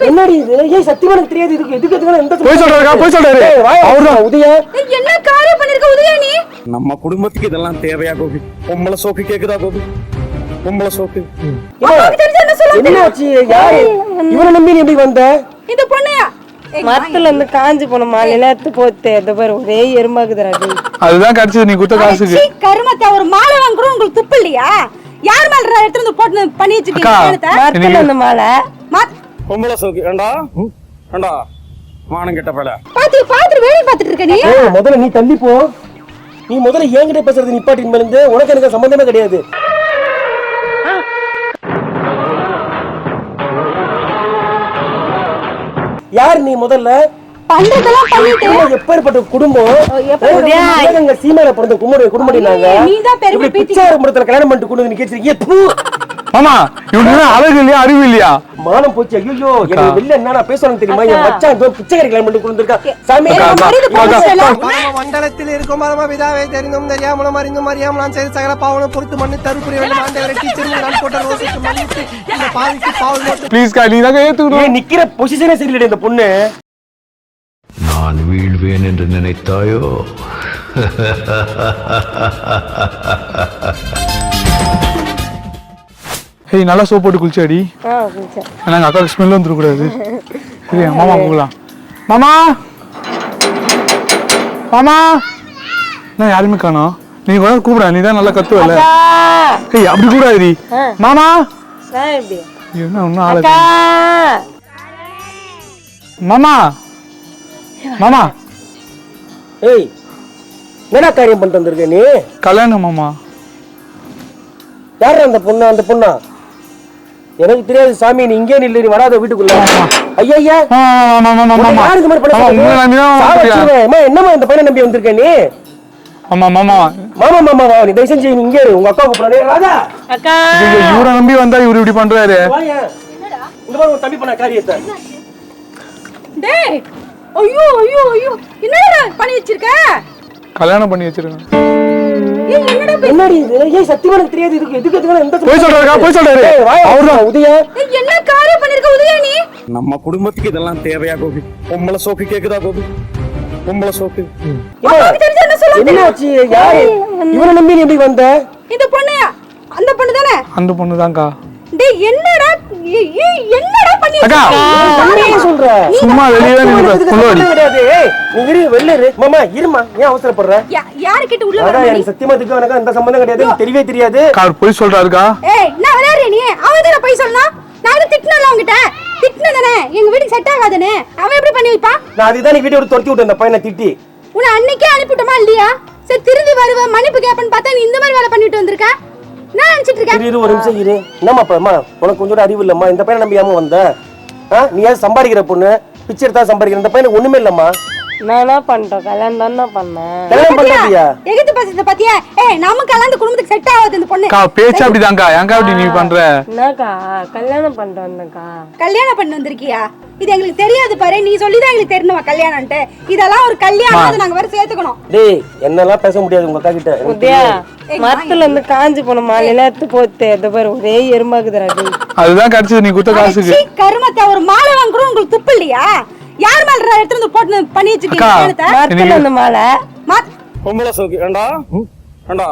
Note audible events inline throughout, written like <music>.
என்னடி இது? ஏய் சத்தியமா எனக்கு தெரியாது. இதுக்கு எதுக்கு எதுக்கு எந்த போய் சொல்றாருக்கா போய் சொல்றாரு ஏய், வாயை. அவர்தான். உதய. ஏய், என்ன காரியம் பண்ணிருக்க உதயா நீ? நம்ம குடும்பத்துக்கு இதெல்லாம் தேவையா கோபி? பொம்பளை சோக்கு கேக்குதா கோபி? பொம்பளை சோக்கு. அப்பாவுக்கு தெரிஞ்சா என்ன சொல்லுவாங்க என்ன ஆச்சு? யாரு? இவனை நம்பி நீ எப்படி வந்த? இந்த பொண்ணையா? ஏய், மரத்துல இருந்து காஞ்சு போன மாலையெல்லாம் எடுத்து போத்து இந்த பாரு ஒரே எறும்பாக்குதுடா அதுதான் கிடைச்சது நீ குத்த காசுக்கு. கருமத்தை ஒரு மாலை வாங்குறோம் உங்களுக்கு துப்பு இல்லையா? யார் மேல எடுத்து வந்து போட்டு பண்ணி வச்சிருக்கீங்க? மரத்துல இருந்த மாலை. பொம்பளை சோக்கு ஏண்டா? ஏண்டா? மானம் கெட்ட பல பாத்து பாத்து வேலை பாத்துட்டு இருக்க நீ. முதல்ல நீ தள்ளி போ. நீ முதல்ல என்கிட்ட பேசுறது நிப்பாட்டின் இருந்து உனக்கு எனக்கு சம்பந்தமே கிடையாது. யார் நீ முதல்ல? பண்றதெல்லாம் பண்ணிட்டு. குடும்பம்? எப்பேற்பட்ட குடும்பம்? சீமையில பிறந்த கும்பிடு குடும்படி நாங்க. இப்படி பிச்சார முடத்துல கல்யாணம் பண்ணிட்டு கொண்டு வந்து நிக்க மாமா இவனுக்கு அழகு இல்லையா அறிவு இல்லையா? மானம் போச்சு ஐயோ எனக்கு வெளில என்ன பேசணும் தெரியுமா? என் மச்சான் இதோ பிச்சைக்காரி கொடுக்கல. பரம மண்டலத்தில் இருக்கும் பரம பிதாவை தெரிந்தும் தெரியாமலும் அறிந்தும் அறியாமல் நான் செய்த சகல பாவனும் பொறுத்து மண்ணு தருப்புரிய வேண்டும். ஆண்டவரை டீச்சர் நான் போட்ட ரோசிக்கு மன்னித்து இந்த பாவிக்கு பாவல் போட்டு. ப்ளீஸ்க்கா நீ தாங்க ஏத்துக்கணும். ஏன் நிக்கிற பொசிஷனே சரியில்லை இந்த பொண்ணு. நான் வீழ்வேன் என்று நினைத்தாயோ? <laughs> ஏய் நல்லா சோப் போட்டு குளிச்சாடி. எங்க அக்காவுக்கு ஸ்மெல் வந்துடக்கூடாது சரி மாமா போகலாம் மாமா! மாமா! நான் யாருமே காணோம். நீ கூட கூப்பிட நீ தான் நல்லா கத்துவல ஏய் அப்படி கூடாதுடி. மாமா! என்ன ஒன்றும் ஆளு அக்கா! மாமா! மாமா! ஏய் என்னடா காரியம் பண்ணிட்டு வந்திருக்க நீ? கல்யாணம் மாமா. யாரு அந்த பொண்ணு அந்த பொண்ணா? எனக்கு தெரியாது சாமி நீ இங்கே நில்லு நீ வராத வீட்டுக்குள்ள ஐயா யார் இந்த பையனை நம்பி வந்திருக்க நீ மாமா மாமா மாமா மாமா வா நீ தயவு செஞ்சு நீ இங்கே. உங்க அக்கா கூப்பிடுறேன் ராஜா அக்கா ஐயோ, இவரை நம்பி வந்தா இவரு இப்படி பண்றாரு வாயா இந்த மாதிரி ஒரு தம்பி பண்ண காரியத்தை டேய் ஐயோ ஐயோ ஐயோ என்னடா பண்ணி வச்சிருக்க கல்யாணம் பண்ணி வச்சிருக்கேன். ஏய், என்னடா இது? ஏய் சத்தியமா எனக்கு தெரியாது. இதுக்கு எதுக்கு எதுக்கு எந்த போய் சொல்றாருக்கா போய் சொல்றாரு அவர்தான். உதய. என்ன காரியம் பண்ணிருக்க உதயா நீ? நம்ம குடும்பத்துக்கு இதெல்லாம் தேவையா கோபி? பொம்பளை சோக்கு கேக்குதா கோபி? பொம்பளை சோக்கு. அப்பாவுக்கு தெரிஞ்சா என்ன சொல்லுவாங்க என்ன ஆச்சு? யாரு? இவனை நம்பி எப்படி வந்த? இந்த பொண்ணையா? அந்த பொண்ணு தானே அந்த பொண்ணு தான்க்கா டேய் என்னடா ஏய், ஏய், என்னடா பண்ணி அக்கா. என்ன சொல்ற? சும்மா வெளியே கிடையாது நீ இரு இரு. மாமா இருமா ஏன் அவசரப்படுற? யா- யாருக்கிட்ட உள்ள வர எனக்கு சத்தியமா எனக்கு அந்த சம்பந்தம் கிடையாது எனக்கு தெரியவே தெரியாது. கார் போய் சொல்றாருக்கா? ஏய் நான் விளையாடுற நீ. அவன் தானே போய் சொல்லணும் நான் வந்து திட்டினல அவன்கிட்ட திட்டினதானே எங்க வீட்டுக்கு செட் ஆகாதுன்னு. அவன் எப்படி பண்ணி வைப்பான் நான் அதுதான் நீ வீட்டை துரத்தி அந்த பையனை திட்டி. உன்னை அன்னைக்கே அனுப்பிவிட்டோமா இல்லையா? சரி திரும்பி வருவ மன்னிப்பு கேப்பன்னு பார்த்தா நீ இந்த மாதிரி வேலை பண்ணிட்டு வந்திருக்க? நான் நினைச்சிட்டு இருக்கேன். இரு இரு ஒரு நிமிஷம் இரு. என்னம்மா உனக்கு கொஞ்சம் அறிவு இல்லம்மா. இந்த பையனை நம்பி ஏமா வந்த நீ ஏன் சம்பாதிக்கிற பொண்ணு? பிச்சை எடுத்தா சம்பாதிக்கிற. இந்த பையனுக்கு ஒண்ணுமே இல்லம்மா. நான் என்ன பண்ணிட்டேன் கல்யாணம் தானே பண்ணேன். கல்யாணம் பண்றதியா? எகித்து பேசுறத பாத்தியா? ஏய் நமக்கு அந்த குடும்பத்துக்கு செட் ஆகாது இந்த பொண்ணு. அக்கா பேச்சு அப்படிதான்க்கா. ஏன்க்கா அப்படி நீ பண்ற? என்னக்கா? கல்யாணம் பண்ணிட்டு வந்தேன்க்கா. கல்யாணம் பண்ணி வந்திருக்கியா? இது எங்களுக்கு தெரியாது பாரு நீ சொல்லிதான் எங்களுக்கு தெரியணுமா கல்யாணம்ட்டு இதெல்லாம் ஒரு கல்யாணம் அதை நாங்க வேற சேர்த்துக்கணும். டேய் என்னெல்லாம் பேச முடியாது உங்க அக்கா கிட்ட? உதயா. மரத்துல இருந்து காஞ்சு போன மாலையெல்லாம் எடுத்து போத்து இந்த பாரு ஒரே எறும்பாக்குதுடா டேய். அதுதான் கிடைச்சது நீ குத்த காசுக்கு. கருமத்தை ஒரு மாலை வாங்குறோம் உங்களுக்கு துப்பு இல்லையா? யார் மேல எடுத்து வந்து போட்டு பண்ணி வச்சிருக்கீங்க? மரத்துல இருந்த மாலை. பொம்பளை சோக்கு ஏண்டா? ஏண்டா?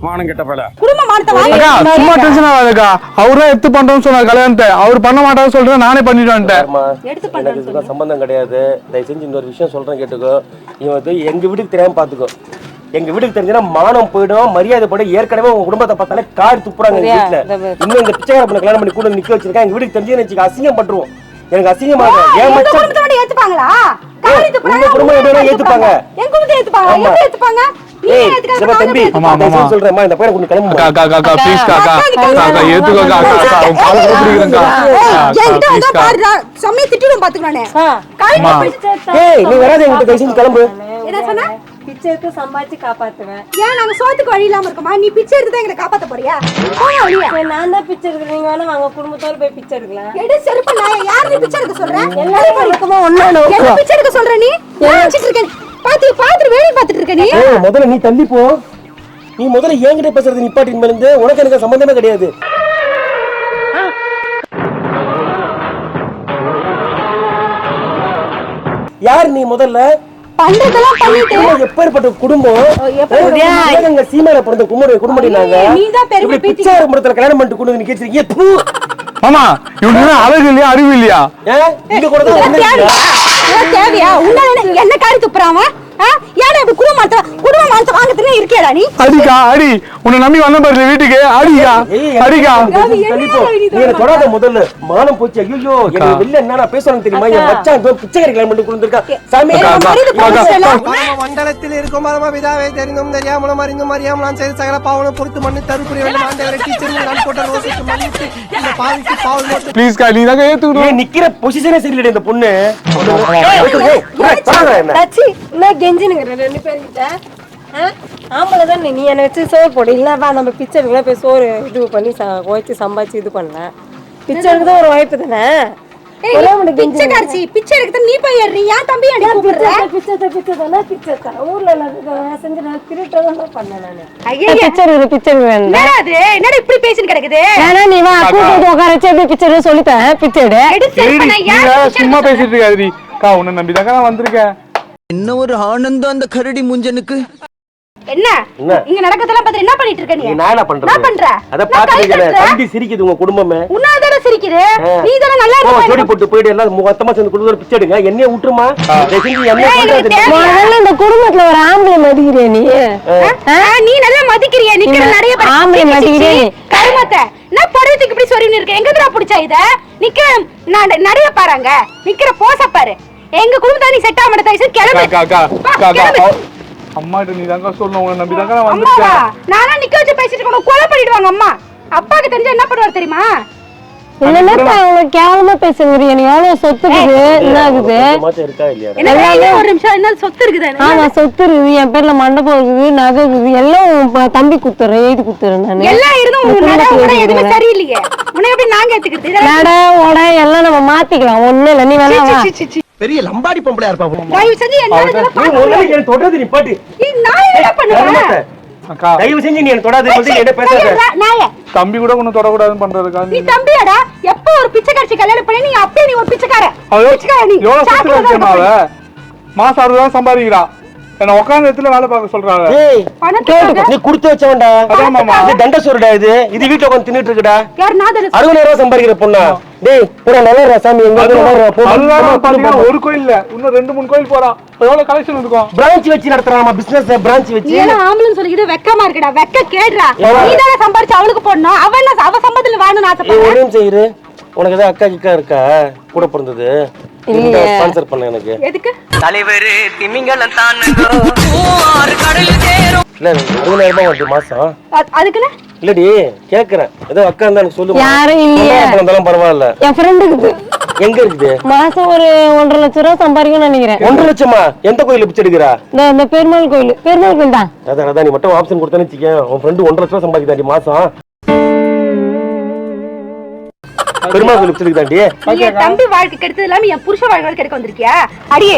மானம் கெட்ட பல குடும்ப மானத்தை வாங்கி அக்கா சும்மா டென்ஷன் ஆகாதுக்கா அவர் தான் எடுத்து பண்றோம்னு சொன்னார் கல்யாணத்தை. அவர் பண்ண மாட்டான்னு சொல்லிட்டு நானே பண்ணிட்டு சம்பந்தம் கிடையாது. தயவு செஞ்சு இன்னொரு விஷயம் சொல்றேன் கேட்டுக்கோ. இவன் வந்து எங்க வீட்டுக்கு தெரியாம பாத்துக்கோ. எங்க வீட்டுக்கு தெரிஞ்சுன்னா மானம் போயிடும் மரியாதை போயிடும். ஏற்கனவே உங்க குடும்பத்தை பார்த்தாலே கார் துப்புறாங்க எங்க? வீட்டுல. இன்னும் இந்த பொண்ணை கல்யாணம் பண்ணி கூட நிக்க வச்சிருக்கேன். எங்க வீட்டுக்கு தெரிஞ்சு வச்சுக்க அசிங்கம் பண்றோம் எனக்கு அசிங்கமா. ஏன் மச்சான்? ஏத்துப்பாங்களா? உங்க குடும்பம் ஏத்துப்பாங்க. எங்க குடும்பத்தை ஏத்துப்பாங்க? ஆமா. எப்படி ஏத்துப்பாங்க? பிச்சை எடுத்து சம்பாதிச்சு காப்பாத்துவேன் ஏன் நாங்க சோத்துக்கு வழி இல்லாம இருக்கோமா நீ பிச்சை எடுத்து தான் எங்களை காப்பாத்த போறியா நான் தான் பிச்சை எடுக்கிறேன் நீங்க வேணா வாங்க குடும்பத்தோட போய் பிச்சை எடுக்கலாம் எடு செருப்பு நாயை, யார் நீ பிச்சை எடுக்க சொல்ற? எல்லாரும் என்ன பிச்சை எடுக்க சொல்ற நீ? நான் நினைச்சிட்டு இருக்கேன். பாத்து, பாத்துட்டு வேலை பாத்துட்டு இருக்க நீ? முதல்ல நீ தள்ளி போ. நீ முதல்ல என்கிட்ட பேசுறது நிப்பாட்டின் இருந்து உனக்கு எனக்கு சம்பந்தமே கிடையாது. யார் நீ முதல்ல? பண்றதெல்லாம் பண்ணிட்டு. குடும்பம் எப்பேற்பட்ட குடும்பம்? எப்படியா? எங்க சீமையில பிறந்த குடும்பம் குடும்பம் நாங்க பீத்தி- பிச்சை முறத்துல கல்யாணம் பண்ணிட்டு கொண்டு வந்து நிக்கிறீங்க தூ. மாமா இவனுக்கு என்ன அழகு இல்லையா அறிவு இல்லையா? ஏன் இங்க கூட தான் ஒண்ணு தேவையா? இல்லையா? இதெல்லாம் தேவையா? உன்னால என்ன காரி ஏன்டா இப்படி குடும்ப மாத்த குடும்ப மாத்த வாங்கத்துனே இருக்கேடா நீ அடிக்கா அடி உன்னை நம்பி வந்த பாரு வீட்டுக்கு அடிக்கா அடிக்கா தள்ளி என்ன போ. இது நீ எனக்கு தொடாத முதல்ல மானம் போச்சு ஐயோ எனக்கு வெளில என்ன பேசணும் தெரியுமா என் மச்சான் பிச்சைக்காரி சாமி போச்சுல. பரம மண்டலத்தில் இருக்கும் பரம பிதாவை தெரிந்தும் தெரியாமலும் அறிந்தும் அறியாமல் நான் செய்த சகல பாவனும் பொறுத்து மண்ணு தருப்புரிய வேண்டும் ஆண்டவரை டீச்சர் நான் போட்ட ரோசுக்கு மன்னித்து இந்த பாவிக்கு பாவல் மட்டும் ப்ளீஸ் கா நீ ஏத்துக்கணும் நிக்கிற பொசிஷனே சரியில்லை இந்த பொண்ணு ஏய், ஏய், ஏய், தொடாத என்ன. தச்சி என்ன கெஞ்சினுங்கிற ரெண்டு பேர்கிட்ட? ஆம்பளை தானே நீ? என்னை வச்சு சோறு போடு. இல்லைப்பா நம்ம பிச்சை எடுக்கலாம் போய் சோறு இது பண்ணி ச உழைச்சி சம்பாதிச்சு இது பண்ணலாம். பிச்சை எடுக்கிறது ஒரு வாய்ப்பு தானே? ஒரே பிச்சை தானே பிச்சை தான் ஊர்ல எல்லாம் செஞ்சு நான் திருட்டு தான் பண்ணேன் நான். ஐயையே. பிச்சை எடுக்கிற பிச்சை வேணும் என்னடா இது? என்னடா இப்படி பேசின்னு கிடக்குது? வேணா நீ வா கூட்டு உட்கார வச்சு எப்படி பிச்சை எடுக்க சொல்லித்தரேன்? பிச்சை எடு. எடுத்து சரிடி செருப்பை நீ நான் ஏன் வேற பிச்சை சும்மா எடுக்க பேசிட்டு இருக்காதடி கா உன்னை நம்பி தாங்க நான் வந்திருக்கேன். என்ன ஒரு ஆனந்தம் அந்த கரடி முஞ்சனுக்கு? என்ன? என்ன? இங்க நடக்கிறதெல்லாம் பார்த்து என்ன பண்ணிட்டு இருக்க நீ? நீ நான் என்ன பண்றது? என்ன பண்ற அத நான் கை பாத்துக்கல தட்டுறேன். தம்பி சிரிக்குது உங்க குடும்பமே. உன்னால தானே சிரிக்குது? நீ தானே நல்லா இருக்க ஜோடி போட்டு போயிட்டு எல்லாம் மொத்தமா சேர்ந்து கொடுத்து ஒரு பிச்சை எடுங்க. என்னைய விட்டுருமா? செஞ்சு எனக்கு பண்றது. முதல்ல இந்த குடும்பத்துல ஒரு ஆம்பளை மதிக்கிறிய நீ? நீ நல்லா மதிக்கிறிய? நிக்கிற நீ நிறைய பேர் ஆம்பளை மதிக்கிறே சிச்சி, நீ. கருமத்தை. நான் படுறதுக்கு இப்படி சொல்லி இருக்க? எங்க தான் பிடிச்சா இத? நிக்கிற நான் நிறைய பாருங்க நிக்கிற போச பாரு. எங்க குடும்பத்தை நீ செட் ஆக மாட்டேன் கிளம்பு. அக்கா அக்கா அக்கா. அவ- அம்மாட்ட நீ தாங்க சொல்லணும் உன்னை நம்பி தாங்க நான் வந்திருக்கேன். நானா நிக்க வச்சு பேசிட்டு இருக்கணும் கொலை பண்ணிடுவாங்க அம்மா. அப்பாக்கு தெரிஞ்சா என்ன பண்ணுவார் தெரியுமா? என்னப்பா அவ்வளவு கேவலமா பேசுறீங்க நீ எவ்வளவு சொத்து இருக்குது என்ன ஆகுது? ஒரு நிமிஷம். என்ன சொத்து இருக்குது ஆமா சொத்து இருக்குது. என் பேர்ல மண்டபம் இருக்குது நகை இருக்குது. எல்லாம் தம்பி குத்துறேன் எழுதி குத்துறேன் நானு. எல்லாம் இருந்தும் எதுவுமே. சரியில்லையே. எப்படி நாங்க ஏத்துக்கிறது நட உட எல்லாம் நம்ம மாத்திக்கலாம். ஒண்ணு இல்ல. நீ வேணா. பெரிய லம்பாடி பொம்பளையா இருப்பா தயவு செஞ்சு என்ன இதெல்லாம் நீ பார்க்க ஒரு நாளைக்கு என்ன தொடாத நீ பாட்டு. ஏய், நான் என்ன பண்ணுவேன்? அக்கா. தயவு செஞ்சு நீ என்ன தொடாத என்ன பேசாத. தம்பி கூட ஒன்னும் தொடக்கூடாதுன்னு பண்றதுக்கா நீ? தம்பியாடா. எப்ப ஒரு பிச்சைக்காரச்சி கல்யாணம் பண்ணி நீ அப்படியே நீ ஒரு பிச்சைக்கார பிச்சைக்கார நீ. எவ்வளவு மாசம் அறுபது சம்பாதிக்கிறா. என்ன உட்கார்ந்த இடத்துல வேலை பார்க்க சொல்றாங்க. ஏய் நீ குடுத்து வச்சவன்டா. அதான் மாமா. இது தண்ட சோறுடா இது? இது உட்காந்து தின்னுட்டு இருக்குடா. யார் நான் தானே அறுபதாயிரம் ரூபாய் சம்பாதிக்கிற பொண்ணா? டேய் பூரா நல்லா சாமி? எங்க நல்லா அதுதான் பாத்தீங்கன்னா ஒரு கோயில் இல்ல. இன்னும் ரெண்டு மூணு கோயில் போறான். எவ்வளவு கலெக்ஷன் இருக்கும்? பிரான்ச் வச்சு நடத்துறாமா பிசினஸ் பிரான்ச் வச்சு. ஏன்னா ஆம்பளன்னு சொல்லிக்கிட்டு வெக்கமா இருக்குடா. வெக்க கேடுறா? நீ தானே சம்பாரிச்சு அவளுக்கு போடணும். அவ என்ன அவ ஏய், ஆசைப்படுறேன் ஒரு நிமிஷம் இரு. உனக்கு ஏதாவது அக்கா கிக்கா இருக்கா? கூட பிறந்தது. ஸ்பான்சர் பண்ண எனக்கு. எதுக்கு? தலைவர் திமிங்கலம் தானுங்க இல்ல அறுபதாயிரம் ரூபாய் வருது மாசம். அ- அதுக்குன்னு? இல்லடி கேக்குறேன். ஏதோ அக்கா இருந்தா எனக்கு சொல்லு யாரும் இல்லையே. இருந்தாலும் பரவாயில்ல. என் ஃப்ரெண்டுக்கு எங்க இருக்குது? மாசம் ஒரு ஒன்றரை லட்ச ரூபா சம்பாதிக்கணும்னு நினைக்கிறேன். ஒன்றரை லட்சமா? எந்த கோயில பிச்சை எடுக்கிறா? இந்த பெருமாள் கோயில். பெருமாள் கோயில் தான். அதான் அதான் நீ மட்டும் ஆப்ஷன் கொடுத்தேன்னு வச்சுக்கேன். உன் ஃப்ரெண்டு ஒன்றரை லட்சம் சம்பாதிக்கிறாண்டி மாசம். பெருமாள் கோயில் பிச்சை தாண்டி என் தம்பி வாழ்க்கை கெடுத்தது இல்லாம என் புருஷ வாழ்க்கை கெடுக்க வந்திருக்கியா? அடியே.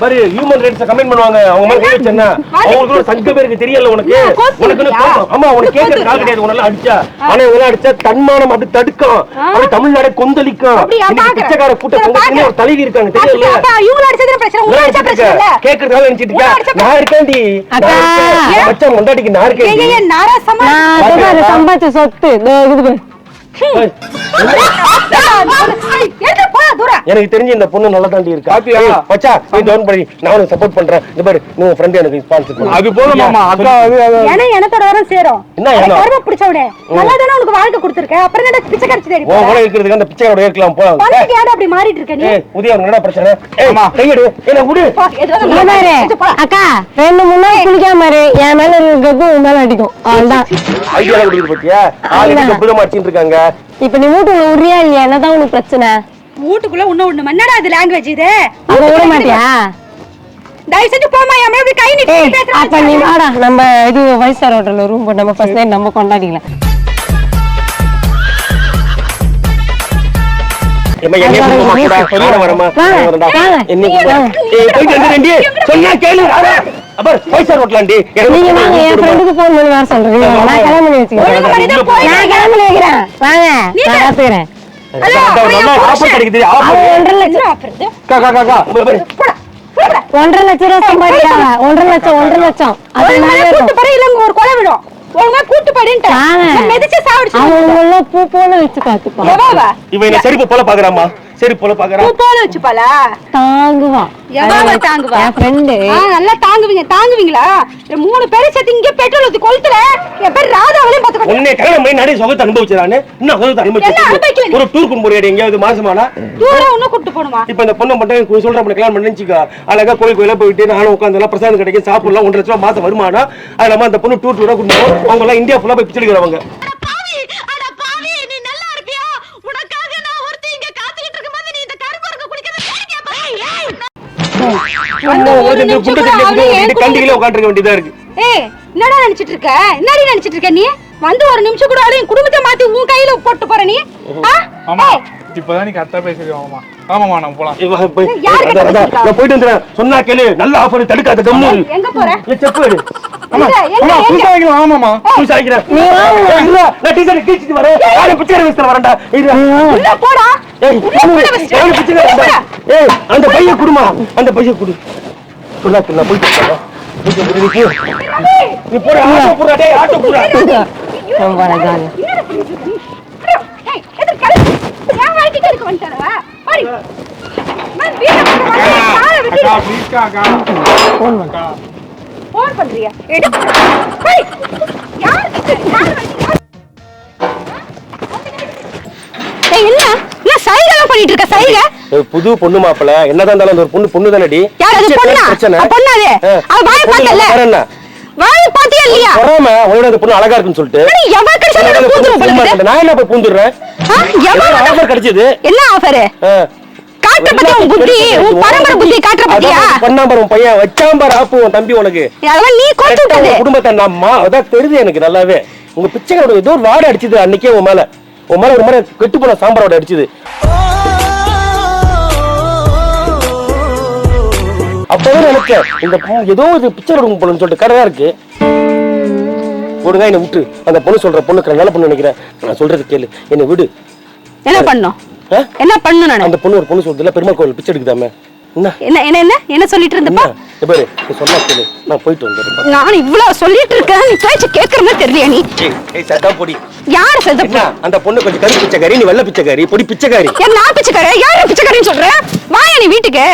பாரு ஹியூமன் ரைட்ஸ் கமெண்ட் பண்ணுவாங்க. அவங்க மாதிரி கை வச்சேன்னா அவங்களுக்கு ஒரு சங்க பேருக்கு தெரியல உனக்கு. உனக்கு? ஆமா உனக்கு கேட்கறது கால் கிடையாது. உன்னால அடிச்சா. ஆனா இவங்க அடிச்சா தன்மானம் அப்படி தடுக்கும். அப்படி தமிழ்நாடு கொந்தளிக்கும். பிச்சைக்கார கூட்ட சரி, சங்கத்துல ஒரு தலைவி இருக்காங்க தெரியல அப்பா, இவங்கள அடிச்சதுல பிரச்சனை? உங்களை அடிச்சா பிரச்சனை இல்ல. கேக்குறதால நினைச்சிட்டு அடிச்சா நான் இருக்கேன்டி. அக்கா. மச்சான் முண்டாட்டிக்கு நான் இருக்கேன் நாராசமா அதே சம்பாதிச்ச சொத்து <laughs> எனக்கு தெரிஞ்சு இந்த பொண்ணு நல்லா தாண்டி இருக்கா. பாத்தியா? மச்சா நீ டவுன் பண்ணி நான் உனக்கு சப்போர்ட் பண்றேன். இந்த பாரு நீ உன் ஃப்ரெண்ட் எனக்கு ஸ்பான்சர் பண்ணு. அது போதும் மாமா அக்கா அது எனத்தோட வரம் சேரும்? என்ன ஏனம்? கரும பிடிச்சவனே நல்லா தானே உனக்கு வாழ்க்கை கொடுத்துருக்கேன் அப்புறம் என்ன பிச்சை கடிச்சு தேடி உன் கூட இருக்கிறதுக்கு அந்த பிச்சையோட இருக்கலாம் போ பணத்துக்கு ஏன்டா அப்படி மாறிட்டு இருக்க நீ? ஏய் உதயா உனக்கு என்ன பிரச்சனை? ஏய் கையெடு. என்ன விடு. அக்கா ரெண்டு மூணு நாள் குளிக்காம இரு. என் மேல இருக்கிறது உன் மேல அடிக்கும். அவ்வளவுதான். ஐடியா குடிக்குது பத்தியா? ஆளுக்கு புதுமா அடிச்சுட்டு இருக்காங்க? இப்ப நீ வீட்டுக்குள்ள உரியா இல்லையா? என்னதான் உனக்கு பிரச்சனை? வீட்டுக்குள்ள உன்ன ஒண்ணு என்னடா இது லாங்குவேஜ் இது? அதை விட மாட்டியா? தயவு செஞ்சு போமா என் மேல கை நீட்டி ஏய் பேசுறேன் அப்ப நீ வாடா. நம்ம இது ஃபைவ் ஸ்டார் ஹோட்டல்ல ரூம் போட்டு நம்ம ஃபர்ஸ்ட் நைட் நம்ம கொண்டாடிக்கலாம். நீங்க வாங்க என். ஃப்ரெண்டுக்கு பண்ணி வர சொல்றேன் நான் கிளம்பி வச்சுக்கிறேன். நான் கிளம்பி வைக்கிறேன். வாங்க நான் பாத்துக்கிறேன் ஒன்றரை லட்சம் போடா. ஒன்றரை லட்சம் சம்பாதிக்கிறாங்க. ஒன்றரை லட்சம் ஒன்றரை லட்சம். அது ஒரு கொலை விடும். ஒழுங்கா கூட்டு போடின்ட்டு. மெதிச்சு சாவடிச்சு அவங்க பூ போல வச்சு காத்துப்பான் எவாவா இவன் என்ன செருப்பு போல பாக்குறாமா செருப்பு போல பூ பாக்குறான் போல. வச்சுப்பாளா தாங்குவான் தாங்குவா? என் ஃப்ரெண்டு நல்லா தாங்குவீங்க தாங்குவீங்களா? மூணு பேரும் சேர்த்து இங்க பெட்ரோல் ஊத்தி கொளுத்துல என் பேர் ராதாவளையும் பாத்துக்கோ உன்னை கல்யாணம் பண்ணி நிறைய சுகத்தை அனுபவிச்சிடானே இன்னும் சுகத்தை அனுபவிச்சு? ஒரு டூர் கொண்டு போறியாடி எங்கேயாவது மாசமானா? தூரம் இன்னும் கூட்டு போணுமா இப்ப இந்த பொண்ணை மட்டும் சொல்ற பண்ண கல்யாணம் பண்ணிச்சுக்கா அழகா கோயில் கோயிலா போயிட்டு நானும் உட்காந்து பிரசாதம் கிடைக்கும் சாப்பிடலாம் ஒன்றரை லட்சம் மாசம் வருமானம். அது இல்லாம அந்த பொண்ணு டூர் டூரா கொண்டு போகும் அவங்க எல்லாம் இந்தியா ஃபுல்லா போய் பிச்சை எடுக்கிறவங்க கண்டிகளே உட்காந்துருக்க வேண்டியதா இருக்கு. ஏய் என்னடா நினைச்சிட்டு இருக்க? என்னடி நினைச்சிட்டு இருக்க நீ? வந்து ஒரு நிமிஷம் கூட ஆளு குடும்பத்தை மாத்தி உன் கையில போட்டு போற நீ? ஆ? ஆமா. ஏய், இப்பதான் நீ கரெக்டா பேசுறீங்க ஆமாமா ஆமாமா நம்ம போலாம்? நான் போயிட்டு வந்துடுறேன். சொன்னா கேளு. நல்ல ஆஃபர் தடுக்காத கம்மு எங்க போற? என் செப்பு எடு. எங்க எங்க எங்க? புதுசா வாங்கிக்கலாம் ஆமாமா புதுசா வாங்கிக்கிறேன். நான் டீச்சர் கீழ்ச்சிட்டு வரேன். யாரும் பிச்சை வரேன்டா. இரு. உள்ள போடா. ஏய், அந்த பைய குடுமா அந்த பைய குடு. சொல்லா சொல்லா வரேன், நீ போ. நீ போடா ஆட்டோ போடா டேய் ஆட்டோ என்னடா? பண்ணிட்டு இருக்க? ஏய், எதுக்கு கரு? என் என்ன சைகெல்லாம் பண்ணிட்டு இருக்க ஏய், புது பொண்ணு மாப்பிள என்னதான் இருந்தாலும் அந்த ஒரு பொண்ணு பொண்ணு தானடி யார் அது பொண்ணா? பிரச்சனை. பொண்ணா அது. அவ வாய் பார்த்தல வேற என்ன? வாய் பாத்தியா இல்லையா? பொறாம உன்னோட அந்த பொண்ணு அழகா இருக்குன்னு சொல்லிட்டு. நீ கிடைச்சாலும் அந்த பூந்துரும் போல? நான் என்ன போய் பூந்துடுறேன்? ஆ, எவ்வளவு ஆஃபர் கிடைச்சது? என்ன ஆஃபர். காட்டுற உன் புத்தி? உன் பரம்பரை புத்தி காட்டுற பத்தியா? உன் பையன். வச்சாம்பார் ஆப்பு உன் தம்பி உனக்கு. அதெல்லாம் நீ விட்டது. குடும்பத்தை நான் மா- அதான் தெரியுது எனக்கு நல்லாவே. உங்க பிச்சைகளோட ஏதோ ஒரு வாடை அடிச்சது அன்னைக்கே உன் மேல. உன் மேல ஒரு மாதிரி கெட்டு போன சாம்பாரோட அடிச்சது. அப்பதான் நினைச்சேன் இந்த பொண்ணு ஏதோ ஒரு பிச்சை எடுக்கும் போலன்னு சொல்லிட்டு கடையா இருக்கு. கொடுங்க என்னை விட்டு அந்த பொண்ணு சொல்ற பொண்ணுக்கு நல்ல பொண்ணு நினைக்கிறேன்? நான் சொல்றது கேளு. என்னை விடு. என்ன பண்ணும்? என்ன பண்ணும் நானு? அந்த பொண்ணு ஒரு பொண்ணு சொல்றதுல பெருமாள் கோவில் பிச்சை எடுக்குதாமே. என்ன? என்ன என்ன என்ன? சொல்லிட்டு இருந்தப்பா? பாரு நீ சொன்னா கேளு. நான் போயிட்டு வந்துடுறேன் நான் இவ்வளவு சொல்லிட்டு இருக்கேன். நீ பேச்சு கேட்கறமே தெரியல நீ? ஏய், சத்தா பொடி. யார சொல்ற என்ன? அந்த பொண்ணு கொஞ்சம் கரு பிச்சைக்காரி நீ வெள்ள பிச்சைக்காரி பொடி பிச்சைக்காரி. ஏன் நான் பிச்சைக்காரன் யார பிச்சைக்காரன்னு சொல்ற? வாயா நீ வீட்டுக்கு.